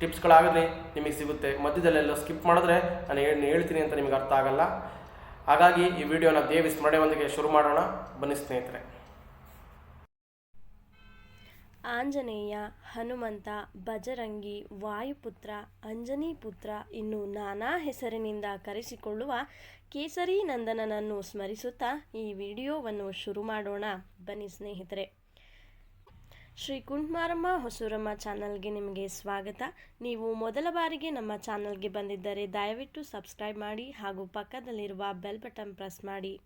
ಟಿಪ್ಸ್ಗಳಾಗಲಿ ನಿಮಗೆ ಸಿಗುತ್ತೆ. ಮಧ್ಯದಲ್ಲೆಲ್ಲ ಸ್ಕಿಪ್ ಮಾಡಿದ್ರೆ ನಾನು ಏನು ಹೇಳ್ತೀನಿ ಅಂತ ನಿಮಗೆ ಅರ್ಥ ಆಗಲ್ಲ. ಹಾಗಾಗಿ ಈ ವಿಡಿಯೋನ ದೇವಿ ಸ್ಮರಣೆಯೊಂದಿಗೆ ಶುರು ಮಾಡೋಣ. ಬನ್ನಿ ಸ್ನೇಹಿತರೆ. ಆಂಜನೇಯ, ಹನುಮಂತ ಬಜರಂಗಿ ವಾಯುಪುತ್ರ, ಅಂಜನಿ ಪುತ್ರ ಇನ್ನು ನಾನಾ ಹೆಸರಿನಿಂದ ಕರೆಸಿಕೊಳ್ಳುವ ಕೇಸರಿ ನಂದನನನ್ನು ಸ್ಮರಿಸುತ್ತಾ ಈ ವಿಡಿಯೋವನ್ನು ಶುರು ಮಾಡೋಣ. ಬನ್ನಿ ಸ್ನೇಹಿತರೆ. ಶ್ರೀ ಕುಂಟ್ಮಾರಮ್ಮ ಹೊಸೂರಮ್ಮ ಚಾನಲ್ಗೆ ನಿಮಗೆ ಸ್ವಾಗತ. ನೀವು ಮೊದಲ ಬಾರಿಗೆ ನಮ್ಮ ಚಾನಲ್ಗೆ ಬಂದಿದ್ದರೆ ದಯವಿಟ್ಟು ಸಬ್ಸ್ಕ್ರೈಬ್ ಮಾಡಿ ಹಾಗೂ ಪಕ್ಕದಲ್ಲಿರುವ ಬೆಲ್ ಬಟನ್ ಪ್ರೆಸ್ ಮಾಡಿ.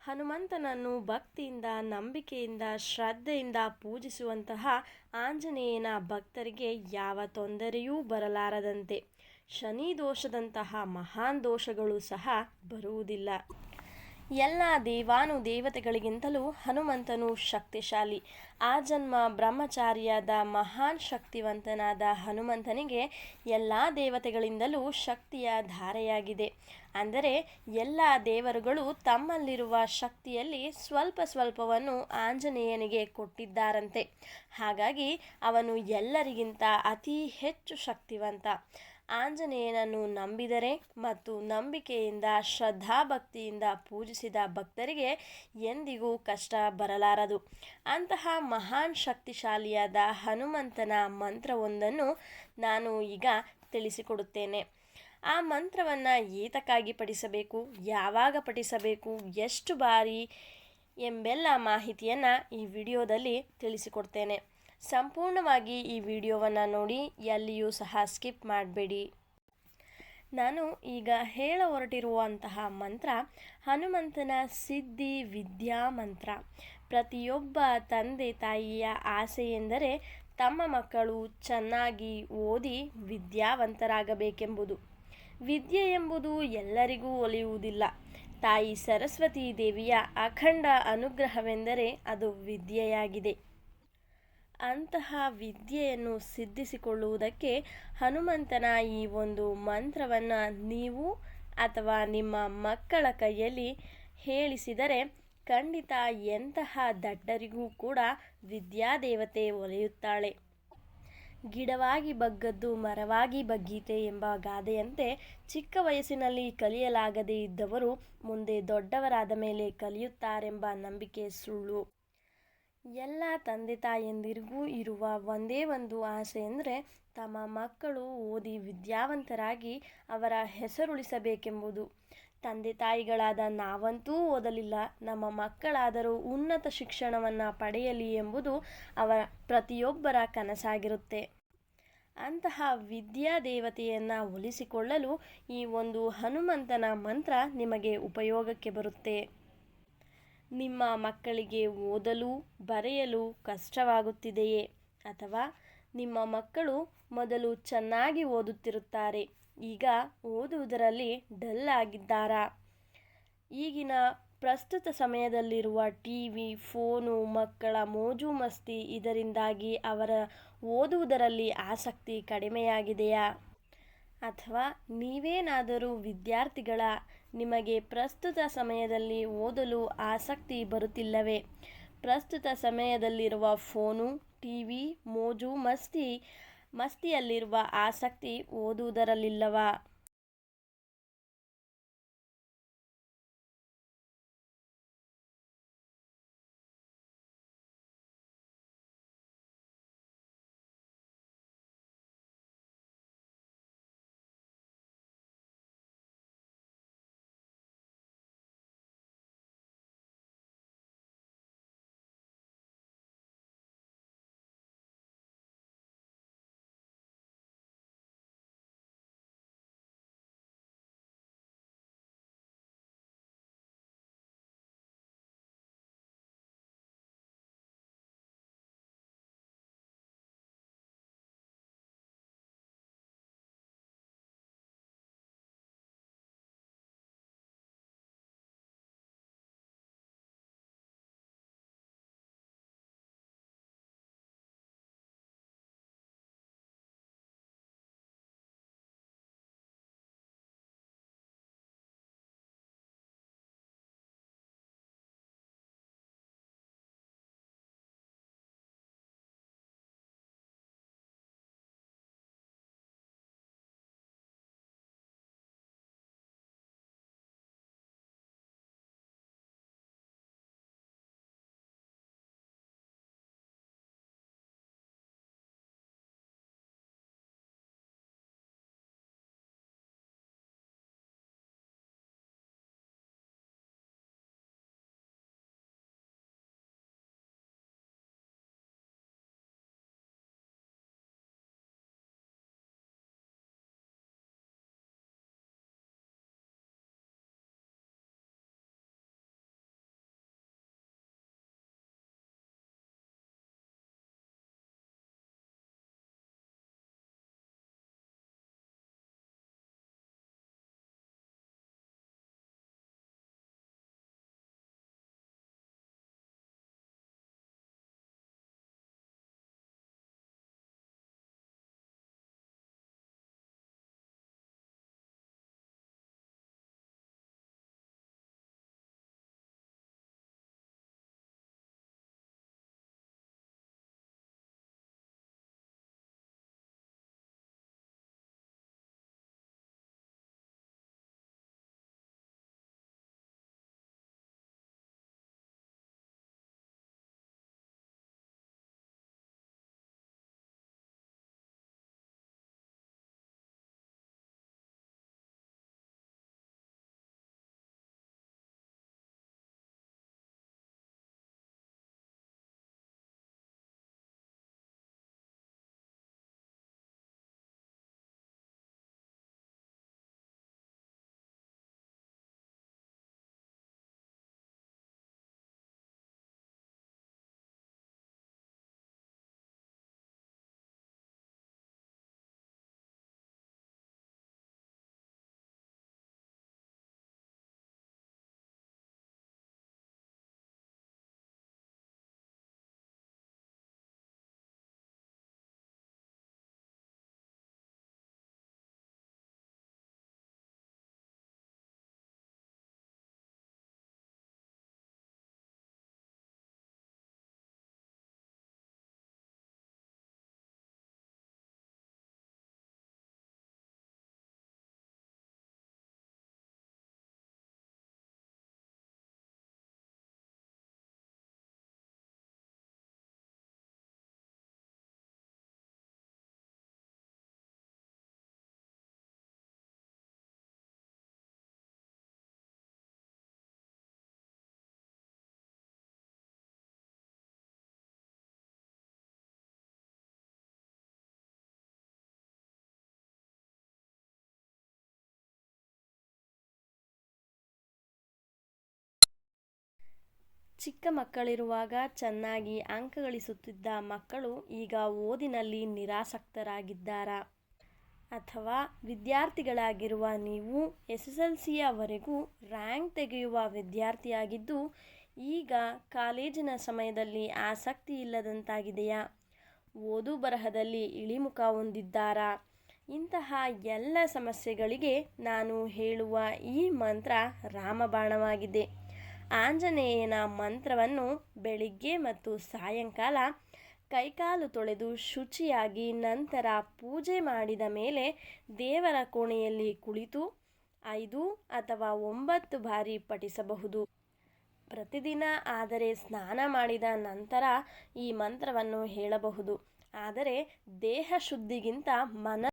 ಹನುಮಂತನನ್ನು ಭಕ್ತಿಯಿಂದ, ನಂಬಿಕೆಯಿಂದ, ಶ್ರದ್ಧೆಯಿಂದ ಪೂಜಿಸುವಂತಹ ಆಂಜನೇಯನ ಭಕ್ತರಿಗೆ ಯಾವ ತೊಂದರೆಯೂ ಬರಲಾರದಂತೆ. ಶನಿ ದೋಷದಂತಹ ಮಹಾನ್ ದೋಷಗಳು ಸಹ ಬರುವುದಿಲ್ಲ. ಎಲ್ಲ ದೇವಾನು ದೇವತೆಗಳಿಗಿಂತಲೂ ಹನುಮಂತನು ಶಕ್ತಿಶಾಲಿ. ಆ ಜನ್ಮ ಬ್ರಹ್ಮಚಾರಿಯಾದ ಮಹಾನ್ ಶಕ್ತಿವಂತನಾದ ಹನುಮಂತನಿಗೆ ಎಲ್ಲ ದೇವತೆಗಳಿಂದಲೂ ಶಕ್ತಿಯ ಧಾರೆಯಾಗಿದೆ. ಅಂದರೆ ಎಲ್ಲ ದೇವರುಗಳು ತಮ್ಮಲ್ಲಿರುವ ಶಕ್ತಿಯಲ್ಲಿ ಸ್ವಲ್ಪ ಸ್ವಲ್ಪವನ್ನು ಆಂಜನೇಯನಿಗೆ ಕೊಟ್ಟಿದ್ದಾರಂತೆ. ಹಾಗಾಗಿ ಅವನು ಎಲ್ಲರಿಗಿಂತ ಅತಿ ಹೆಚ್ಚು ಶಕ್ತಿವಂತ. ಆಂಜನೇಯನನ್ನು ನಂಬಿದರೆ ಮತ್ತು ನಂಬಿಕೆಯಿಂದ, ಶ್ರದ್ಧಾಭಕ್ತಿಯಿಂದ ಪೂಜಿಸಿದ ಭಕ್ತರಿಗೆ ಎಂದಿಗೂ ಕಷ್ಟ ಬರಲಾರದು. ಅಂತಹ ಮಹಾನ್ ಶಕ್ತಿಶಾಲಿಯಾದ ಹನುಮಂತನ ಮಂತ್ರವೊಂದನ್ನು ನಾನು ಈಗ ತಿಳಿಸಿಕೊಡುತ್ತೇನೆ. ಆ ಮಂತ್ರವನ್ನು ಏತಕ್ಕಾಗಿ ಪಠಿಸಬೇಕು? ಯಾವಾಗ ಪಠಿಸಬೇಕು? ಎಷ್ಟು ಬಾರಿ? ಎಂಬೆಲ್ಲ ಮಾಹಿತಿಯನ್ನು ಈ ವಿಡಿಯೋದಲ್ಲಿ ತಿಳಿಸಿಕೊಡ್ತೇನೆ. ಸಂಪೂರ್ಣವಾಗಿ ಈ ವಿಡಿಯೋವನ್ನು ನೋಡಿ ಎಲ್ಲಿಯೂ ಸಹ ಸ್ಕಿಪ್ ಮಾಡಬೇಡಿ. ನಾನು ಈಗ ಹೇಳ ಹೊರಟಿರುವಂತಹ ಮಂತ್ರ, ಹನುಮಂತನ ಸಿದ್ಧಿ ವಿದ್ಯಾ ಮಂತ್ರ. ಪ್ರತಿಯೊಬ್ಬ ತಂದೆ ತಾಯಿಯ ಆಸೆ ಎಂದರೆ ತಮ್ಮ ಮಕ್ಕಳು ಚೆನ್ನಾಗಿ ಓದಿ ವಿದ್ಯಾವಂತರಾಗಬೇಕೆಂಬುದು. ವಿದ್ಯೆ ಎಂಬುದು ಎಲ್ಲರಿಗೂ ಒಲಿಯುವುದಿಲ್ಲ. ತಾಯಿ ಸರಸ್ವತಿ ದೇವಿಯ ಅಖಂಡ ಅನುಗ್ರಹವೆಂದರೆ ಅದು ವಿದ್ಯೆಯಾಗಿದೆ. ಅಂತಹ ವಿದ್ಯೆಯನ್ನು ಸಿದ್ಧಿಸಿಕೊಳ್ಳುವುದಕ್ಕೆ ಹನುಮಂತನ ಈ ಒಂದು ಮಂತ್ರವನ್ನು ನೀವು ಅಥವಾ ನಿಮ್ಮ ಮಕ್ಕಳ ಕೈಯಲ್ಲಿ ಹೇಳಿಸಿದರೆ ಖಂಡಿತ ಎಂತಹ ದಡ್ಡರಿಗೂ ಕೂಡ ವಿದ್ಯಾದೇವತೆ ಒಲೆಯುತ್ತಾಳೆ. ಗಿಡವಾಗಿ ಬಗ್ಗದ್ದು ಮರವಾಗಿ ಬಗ್ಗೀತೆ ಎಂಬ ಗಾದೆಯಂತೆ ಚಿಕ್ಕ ವಯಸ್ಸಿನಲ್ಲಿ ಕಲಿಯಲಾಗದೇ ಇದ್ದವರು ಮುಂದೆ ದೊಡ್ಡವರಾದ ಮೇಲೆ ಕಲಿಯುತ್ತಾರೆಂಬ ನಂಬಿಕೆ ಸುಳ್ಳು. ಎಲ್ಲ ತಂದೆ ತಾಯಂದಿರಿಗೂ ಇರುವ ಒಂದೇ ಒಂದು ಆಸೆ ಅಂದರೆ ತಮ್ಮ ಮಕ್ಕಳು ಓದಿ ವಿದ್ಯಾವಂತರಾಗಿ ಅವರ ಹೆಸರುಳಿಸಬೇಕೆಂಬುದು. ತಂದೆ ತಾಯಿಗಳಾದ ನಾವಂತೂ ಓದಲಿಲ್ಲ, ನಮ್ಮ ಮಕ್ಕಳಾದರೂ ಉನ್ನತ ಶಿಕ್ಷಣವನ್ನು ಪಡೆಯಲಿ ಎಂಬುದು ಅವರ ಪ್ರತಿಯೊಬ್ಬರ ಕನಸಾಗಿರುತ್ತೆ. ಅಂತಹ ವಿದ್ಯಾ ದೇವತೆಯನ್ನು ಒಲಿಸಿಕೊಳ್ಳಲು ಈ ಒಂದು ಹನುಮಂತನ ಮಂತ್ರ ನಿಮಗೆ ಉಪಯೋಗಕ್ಕೆ ಬರುತ್ತೆ. ನಿಮ್ಮ ಮಕ್ಕಳಿಗೆ ಓದಲು, ಬರೆಯಲು ಕಷ್ಟವಾಗುತ್ತಿದೆಯೇ? ಅಥವಾ ನಿಮ್ಮ ಮಕ್ಕಳು ಮೊದಲು ಚೆನ್ನಾಗಿ ಓದುತ್ತಿರುತ್ತಾರೆ, ಈಗ ಓದುವುದರಲ್ಲಿ ಡಲ್ ಆಗಿದ್ದಾರಾ? ಈಗಿನ ಪ್ರಸ್ತುತ ಸಮಯದಲ್ಲಿರುವ ಟಿ ವಿ ಫೋನು, ಮಕ್ಕಳ ಮೋಜು ಮಸ್ತಿ ಇದರಿಂದಾಗಿ ಅವರ ಓದುವುದರಲ್ಲಿ ಆಸಕ್ತಿ ಕಡಿಮೆಯಾಗಿದೆಯಾ? ಅಥವಾ ನೀವೇನಾದರೂ ವಿದ್ಯಾರ್ಥಿಗಳ ನಿಮಗೆ ಪ್ರಸ್ತುತ ಸಮಯದಲ್ಲಿ ಓದಲು ಆಸಕ್ತಿ ಬರುತ್ತಿಲ್ಲವೇ? ಪ್ರಸ್ತುತ ಸಮಯದಲ್ಲಿರುವ ಫೋನು ಟಿ ವಿ ಮೋಜು, ಮಸ್ತಿ, ಮಸ್ತಿಯಲ್ಲಿರುವ ಆಸಕ್ತಿ ಓದುವುದರಲ್ಲಿಲ್ಲವಾ? ಚಿಕ್ಕ ಮಕ್ಕಳಿರುವಾಗ ಚೆನ್ನಾಗಿ ಅಂಕ ಗಳಿಸುತ್ತಿದ್ದ ಮಕ್ಕಳು ಈಗ ಓದಿನಲ್ಲಿ ನಿರಾಸಕ್ತರಾಗಿದ್ದಾರಾ? ಅಥವಾ ವಿದ್ಯಾರ್ಥಿಗಳಾಗಿರುವ ನೀವು ಎಸ್ ಎಸ್ ಎಲ್ ಸಿಯವರೆಗೂ ರ್ಯಾಂಕ್ ತೆಗೆಯುವ ವಿದ್ಯಾರ್ಥಿಯಾಗಿದ್ದು, ಈಗ ಕಾಲೇಜಿನ ಸಮಯದಲ್ಲಿ ಆಸಕ್ತಿ ಇಲ್ಲದಂತಾಗಿದೆಯಾ? ಓದು ಬರಹದಲ್ಲಿ ಇಳಿಮುಖ ಹೊಂದಿದ್ದಾರಾ? ಇಂತಹ ಎಲ್ಲ ಸಮಸ್ಯೆಗಳಿಗೆ ನಾನು ಹೇಳುವ ಈ ಮಂತ್ರ ರಾಮಬಾಣವಾಗಿದೆ. ಆಂಜನೇಯನ ಮಂತ್ರವನ್ನು ಬೆಳಿಗ್ಗೆ ಮತ್ತು ಸಾಯಂಕಾಲ ಕೈಕಾಲು ತೊಳೆದು ಶುಚಿಯಾಗಿ ನಂತರ ಪೂಜೆ ಮಾಡಿದ ಮೇಲೆ ದೇವರ ಕೋಣೆಯಲ್ಲಿ ಕುಳಿತು ಐದು ಅಥವಾ ಒಂಬತ್ತು ಬಾರಿ ಪಠಿಸಬಹುದು. ಪ್ರತಿದಿನ ಆದರೆ ಸ್ನಾನ ಮಾಡಿದ ನಂತರ ಈ ಮಂತ್ರವನ್ನು ಹೇಳಬಹುದು. ಆದರೆ ದೇಹ ಶುದ್ಧಿಗಿಂತ ಮನ